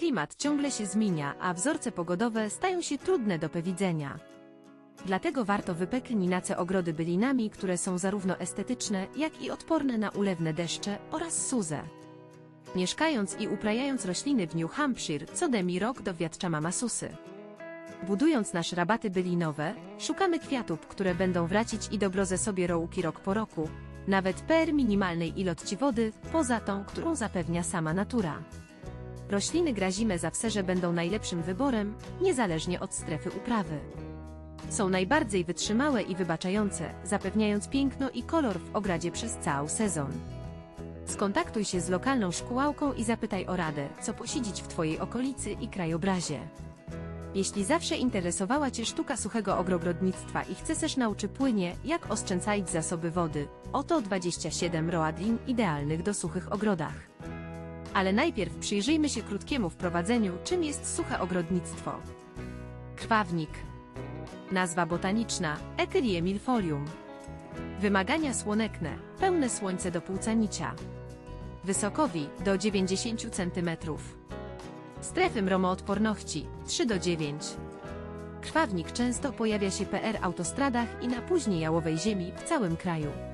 Klimat ciągle się zmienia, a wzorce pogodowe stają się trudne do powiedzenia. Dlatego warto wypeklinace ogrody bylinami, które są zarówno estetyczne, jak i odporne na ulewne deszcze oraz suzę. Mieszkając i uprajając rośliny w New Hampshire, co demi rok dowiadcza Mamasusy. Budując nasze rabaty bylinowe, szukamy kwiatów, które będą wracić i dobroze sobie rołki rok po roku, nawet per minimalnej ilości wody, poza tą, którą zapewnia sama natura. Rośliny grazime za wserze będą najlepszym wyborem, niezależnie od strefy uprawy. Są najbardziej wytrzymałe i wybaczające, zapewniając piękno i kolor w ogradzie przez cały sezon. Skontaktuj się z lokalną szkółałką i zapytaj o radę, co posidzić w Twojej okolicy i krajobrazie. Jeśli zawsze interesowała Cię sztuka suchego ogrodnictwa i chcesz nauczyć płynie, jak oszczędzać zasoby wody, oto 27 roadlin idealnych do suchych ogrodach. Ale najpierw przyjrzyjmy się krótkiemu wprowadzeniu, czym jest suche ogrodnictwo. Krwawnik. Nazwa botaniczna Etylie milfolium. Wymagania słonekne, pełne słońce do płucanicia. Wysokowi do 90 cm. Strefy mromoodporności 3 do 9. Krwawnik często pojawia się PR autostradach i na później jałowej ziemi w całym kraju.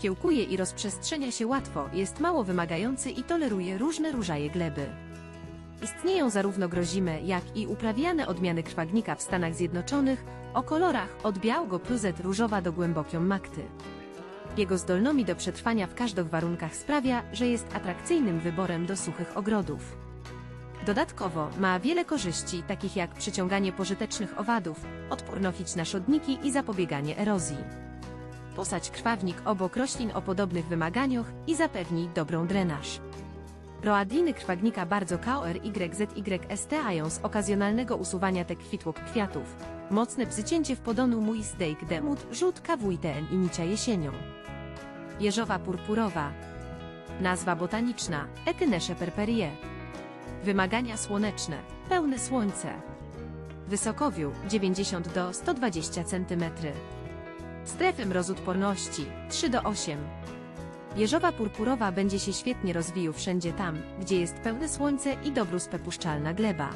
Kiełkuje i rozprzestrzenia się łatwo, jest mało wymagający i toleruje różne różaje gleby. Istnieją zarówno grozime, jak i uprawiane odmiany krwagnika w Stanach Zjednoczonych o kolorach od białego pluzet różowa do głębokią makty. Jego zdolności do przetrwania w każdych warunkach sprawia, że jest atrakcyjnym wyborem do suchych ogrodów. Dodatkowo ma wiele korzyści, takich jak przyciąganie pożytecznych owadów, odporność na szodniki i zapobieganie erozji. Posadź krwawnik obok roślin o podobnych wymaganiach i zapewnij dobrą drenaż. Roadliny krwagnika bardzo KORYZY stają z okazjonalnego usuwania te kwitłok kwiatów. Mocne bzycięcie w podonu mój zdejk demut rzut KWTN i nicia jesienią. Jeżowa purpurowa. Nazwa botaniczna Etynesze perperie. Wymagania słoneczne. Pełne słońce. Wysokowiu 90 do 120 cm. Strefy mrozodporności 3 do 8. Jeżowa purpurowa będzie się świetnie rozwijał wszędzie tam, gdzie jest pełne słońce i dobrze spepuszczalna gleba.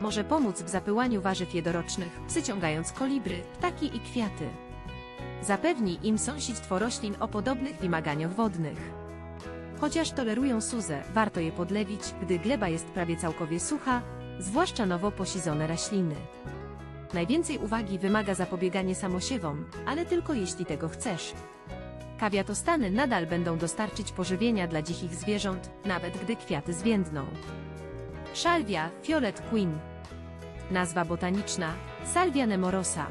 Może pomóc w zapyłaniu warzyw jedorocznych, przyciągając kolibry, ptaki i kwiaty. Zapewni im sąsiedztwo roślin o podobnych wymaganiach wodnych. Chociaż tolerują suzę, warto je podlewić, gdy gleba jest prawie całkowie sucha, zwłaszcza nowo posizone rośliny. Najwięcej uwagi wymaga zapobieganie samosiewom, ale tylko jeśli tego chcesz. Kawiatostany nadal będą dostarczyć pożywienia dla dzikich zwierząt, nawet gdy kwiaty zwiędną. Szalwia Fiolet Queen Nazwa botaniczna Salvia nemorosa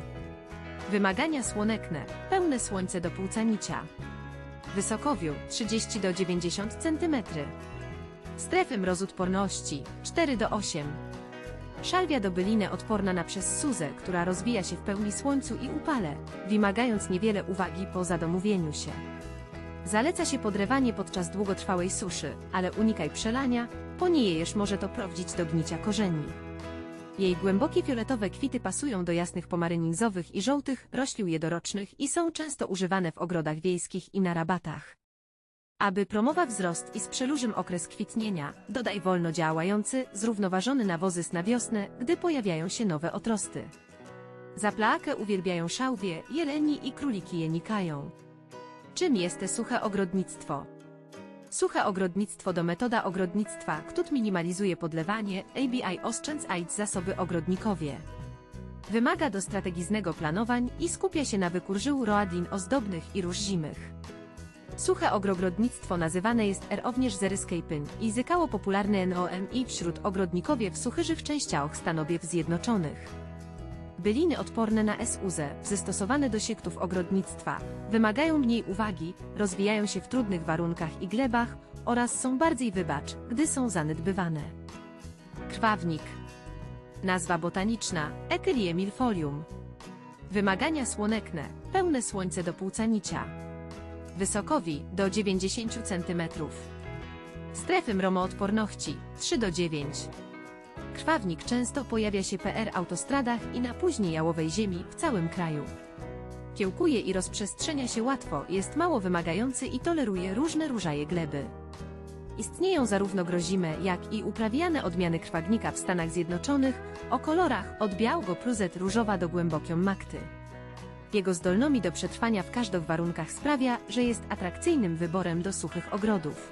Wymagania słonekne, pełne słońce do płucanicia. Wysokowiu 30 do 90 cm. Strefy mrozodporności 4 do 8. Szalwia do byliny odporna na przez suzę, która rozwija się w pełni słońcu i upale, wymagając niewiele uwagi po zadomowieniu się. Zaleca się podrewanie podczas długotrwałej suszy, ale unikaj przelania, poniejesz może to prowadzić do gnicia korzeni. Jej głębokie fioletowe kwity pasują do jasnych pomarynizowych i żółtych roślin jedorocznych i są często używane w ogrodach wiejskich i na rabatach. Aby promować wzrost i z przelużym okres kwitnienia, dodaj wolno działający, zrównoważony nawozys na wiosnę, gdy pojawiają się nowe otrosty. Zaplakę uwielbiają szałwie, jeleni i króliki je nikają. Czym jest te suche ogrodnictwo? Suche ogrodnictwo to metoda ogrodnictwa, która minimalizuje podlewanie, ABI oszczędzać zasoby ogrodnikowie. Wymaga do strategicznego planowań i skupia się na wykurzył roadlin ozdobnych i róż zimych. Suche ogrodnictwo nazywane jest również zeryscaping i zykało popularne NOMI wśród ogrodnikowie w suchyżych częściach Stanowiew Zjednoczonych. Byliny odporne na SUZ, zastosowane do siektów ogrodnictwa, wymagają mniej uwagi, rozwijają się w trudnych warunkach i glebach oraz są bardziej wybacz, gdy są zanedbywane. Krwawnik. Nazwa botaniczna Etylie milfolium. Wymagania słonekne, pełne słońce do płucanicia. Wysokowi do 90 cm. Strefy mromoodporności 3 do 9. Krwawnik często pojawia się PR autostradach i na później jałowej ziemi w całym kraju. Kiełkuje i rozprzestrzenia się łatwo, jest mało wymagający i toleruje różne różaje gleby. Istnieją zarówno grozime, jak i uprawiane odmiany krwagnika w Stanach Zjednoczonych o kolorach od białego pruzet różowa do głębokią makty. Jego zdolność do przetrwania w każdych warunkach sprawia, że jest atrakcyjnym wyborem do suchych ogrodów.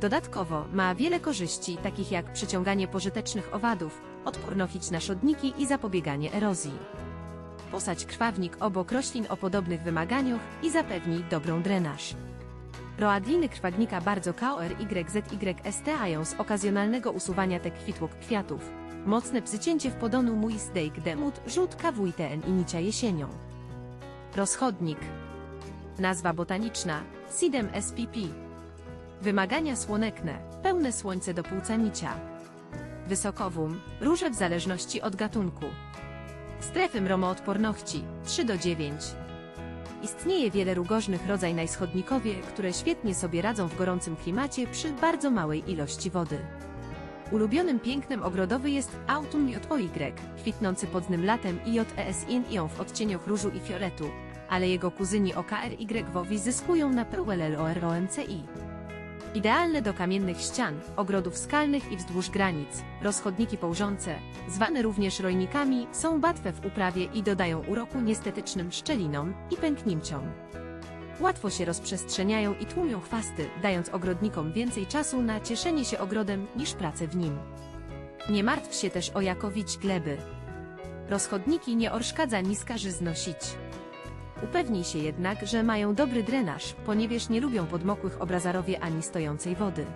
Dodatkowo ma wiele korzyści, takich jak przyciąganie pożytecznych owadów, odporność na szodniki i zapobieganie erozji. Posadź krwawnik obok roślin o podobnych wymaganiach i zapewni dobrą drenaż. Roadliny krwagnika bardzo KORYZY stają z okazjonalnego usuwania te kwitłok kwiatów. Mocne psycięcie w podonu mój steak demut rzut KWTN i nicia jesienią. Rozchodnik. Nazwa botaniczna Sidem SPP. Wymagania słonekne, pełne słońce do płuca nicia. Wysokowum, róże w zależności od gatunku. Strefy mromoodporności 3 do 9. Istnieje wiele rógożnych rodzaj najschodnikowie, które świetnie sobie radzą w gorącym klimacie przy bardzo małej ilości wody. Ulubionym pięknem ogrodowy jest Autumn JOY, kwitnący podznym latem i JESIN ion w odcieniach różu i fioletu, ale jego kuzyni OKRY WOWI zyskują na PULLOROMCI. Idealne do kamiennych ścian, ogrodów skalnych i wzdłuż granic, rozchodniki połżące, zwane również rojnikami, są łatwe w uprawie i dodają uroku niestetycznym szczelinom i pęknięciom. Łatwo się rozprzestrzeniają i tłumią chwasty, dając ogrodnikom więcej czasu na cieszenie się ogrodem niż pracę w nim. Nie martw się też o jakowić gleby. Rozchodniki nie orszkadza niska żyznosić. Upewnij się jednak, że mają dobry drenaż, ponieważ nie lubią podmokłych obrazarowie ani stojącej wody.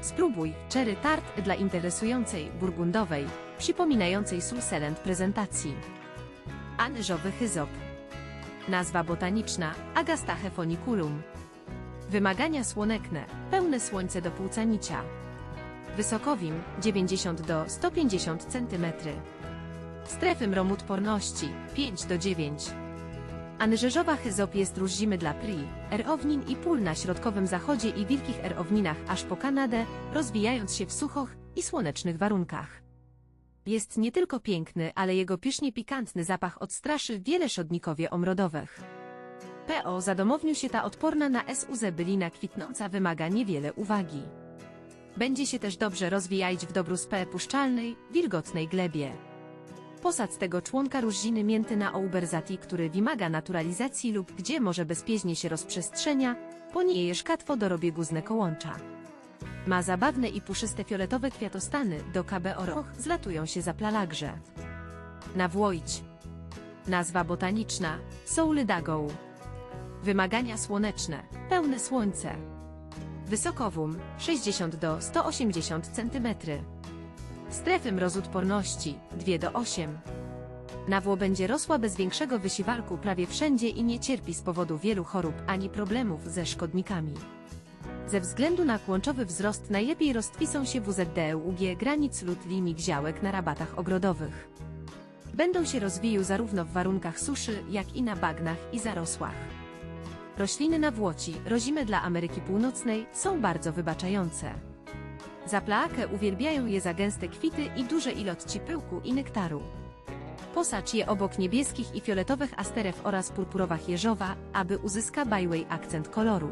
Spróbuj cherry tart dla interesującej, burgundowej, przypominającej sulselent prezentacji. Anyżowy hyzop. Nazwa botaniczna Agastache funiculum. Wymagania słonekne, pełne słońce do płucanicia. Wysokowim 90 do 150 cm. Strefy mromódporności 5 do 9. Anyżerzowa hyzop jest różzimy dla pri, erownin i pól na środkowym zachodzie i wielkich erowninach aż po Kanadę, rozwijając się w suchoch i słonecznych warunkach. Jest nie tylko piękny, ale jego pysznie pikantny zapach odstraszy wiele szodnikowie omrodowych. PO zadomowniu się ta odporna na SUZ bylina kwitnąca wymaga niewiele uwagi. Będzie się też dobrze rozwijać w dobru spe puszczalnej, wilgotnej glebie. Posad tego członka różziny mięty na ouberzati, który wymaga naturalizacji lub gdzie może bezpiecznie się rozprzestrzenia, ponieje szkatwo do robieguzne kołącza. Ma zabawne i puszyste fioletowe kwiatostany, do KBO zlatują się za plalagrze. Nawłoić. Nazwa botaniczna, Soulydago. Wymagania słoneczne, pełne słońce. Wysokowum, 60 do 180 cm. Strefy mrozodporności 2 do 8. Nawło będzie rosła bez większego wysiłku prawie wszędzie i nie cierpi z powodu wielu chorób ani problemów ze szkodnikami. Ze względu na kłączowy wzrost najlepiej roztwisą się WZDUG granic lub linii gziałek na rabatach ogrodowych. Będą się rozwijał zarówno w warunkach suszy, jak i na bagnach i zarosłach. Rośliny na włoci, rozimy dla Ameryki Północnej, są bardzo wybaczające. Za plaakę uwielbiają je za gęste kwity i duże ilości pyłku i nektaru. Posacz je obok niebieskich i fioletowych asterew oraz purpurowych jeżowa, aby uzyska byway akcent koloru.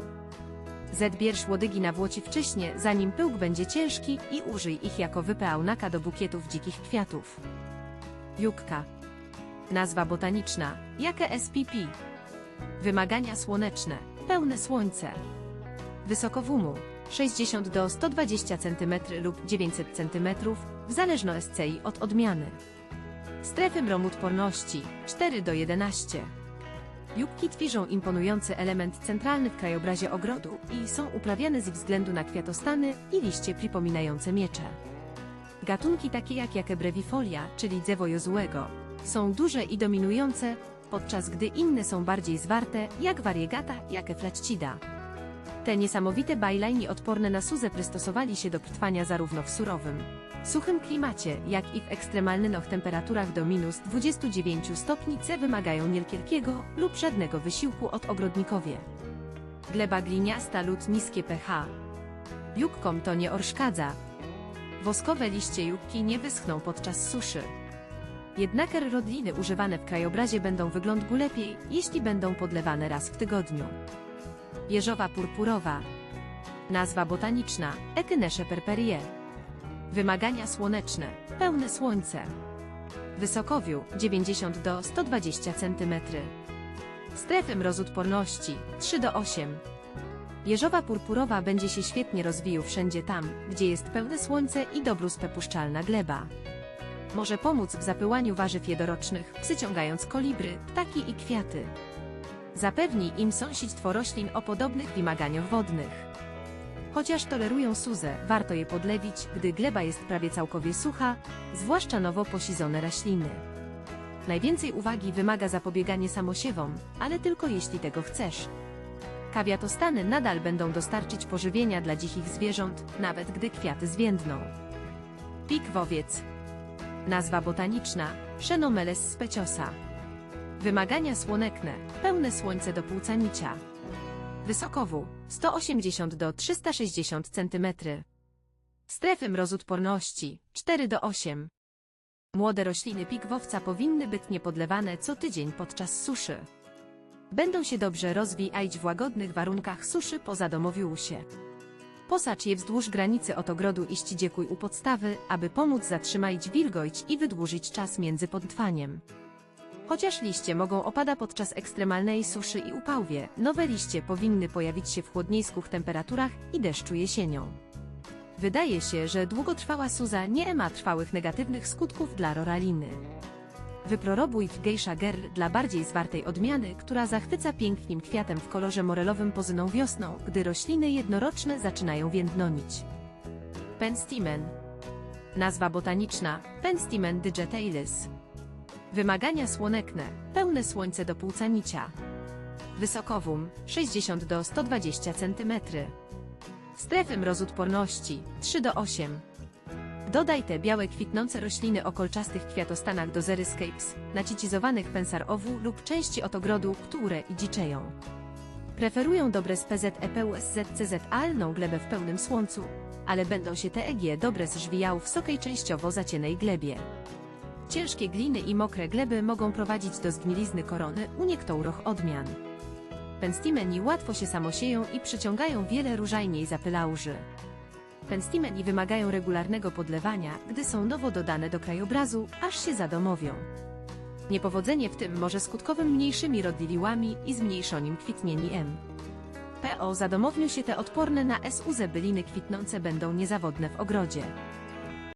Zbierz łodygi na włoci wcześnie, zanim pyłk będzie ciężki i użyj ich jako wypełnaka do bukietów dzikich kwiatów. Jukka. Nazwa botaniczna. Jakie SPP? Wymagania słoneczne. Pełne słońce. Wysokowumu. 60 do 120 cm lub 900 cm, w zależności od odmiany. Strefy mromódporności 4 do 11. Jubki tworzą imponujący element centralny w krajobrazie ogrodu i są uprawiane ze względu na kwiatostany i liście przypominające miecze. Gatunki takie jak jakie brevifolia, czyli drzewo Jozuego, są duże i dominujące, podczas gdy inne są bardziej zwarte, jak variegata, jakie flaccida. Te niesamowite bajlajni odporne na suzę prystosowali się do przetrwania zarówno w surowym, suchym klimacie, jak i w ekstremalnych temperaturach do minus 29 stopni C wymagają niewielkiego lub żadnego wysiłku od ogrodnikowie. Gleba gliniasta lub niskie pH. Jukkom to nie orszkadza. Woskowe liście jukki nie wyschną podczas suszy. Jednaker rodliny używane w krajobrazie będą wyglądać lepiej, jeśli będą podlewane raz w tygodniu. Wieżowa purpurowa. Nazwa botaniczna Echinacea perperie. Wymagania słoneczne. Pełne słońce. Wysokowiu 90 do 120 cm. Strefy mrozodporności 3 do 8. Jeżowa purpurowa będzie się świetnie rozwijał wszędzie tam, gdzie jest pełne słońce i dobrus pepuszczalna gleba. Może pomóc w zapyłaniu warzyw jedorocznych, przyciągając kolibry, ptaki i kwiaty. Zapewni im sąsiedztwo roślin o podobnych wymaganiach wodnych. Chociaż tolerują suzę, warto je podlewić, gdy gleba jest prawie całkowie sucha, zwłaszcza nowo posizone rośliny. Najwięcej uwagi wymaga zapobieganie samosiewom, ale tylko jeśli tego chcesz. Kawiatostany nadal będą dostarczyć pożywienia dla dzichich zwierząt, nawet gdy kwiaty zwiędną. Pik wowiec. Nazwa botaniczna Phenomeles speciosa. Wymagania słonekne, pełne słońce do płucanicia. Wysokowu 180 do 360 cm. Strefy mrozodporności 4 do 8. Młode rośliny pigwowca powinny być niepodlewane co tydzień podczas suszy. Będą się dobrze rozwijać w łagodnych warunkach suszy poza domowiusie. Posacz je wzdłuż granicy od ogrodu i ścidziekuj u podstawy, aby pomóc zatrzymać wilgoć i wydłużyć czas między podtrwaniem. Chociaż liście mogą opada podczas ekstremalnej suszy i upałwie, nowe liście powinny pojawić się w chłodniejskich temperaturach i deszczu jesienią. Wydaje się, że długotrwała suza nie ma trwałych negatywnych skutków dla roraliny. Wyprorobuj w Geisha Girl dla bardziej zwartej odmiany, która zachwyca pięknym kwiatem w kolorze morelowym pozyną wiosną, gdy rośliny jednoroczne zaczynają więdnonić. Penstimen. Nazwa botaniczna Penstimen digitalis. Wymagania słonekne, pełne słońce do płucanicia. Wysokowum 60 do 120 cm. Strefy mrozodporności 3 do 8. Dodaj te białe kwitnące rośliny o kolczastych kwiatostanach do zeryscapes, nacicizowanych pensar owu lub części od ogrodu, które i dziczeją. Preferują dobre z PZEPUSZCZ-alną glebę w pełnym słońcu, ale będą się te EG dobre zżwijał w sokej częściowo zacienej glebie. Ciężkie gliny i mokre gleby mogą prowadzić do zgnilizny korony u niektórych odmian. Penstimeni łatwo się samosieją i przyciągają wiele różajniej zapylauży. Penstimeni wymagają regularnego podlewania, gdy są nowo dodane do krajobrazu, aż się zadomowią. Niepowodzenie w tym może skutkować mniejszymi rodliwiłami i zmniejszonym kwitnieni M. PO zadomowniu się te odporne na SUZ byliny kwitnące będą niezawodne w ogrodzie.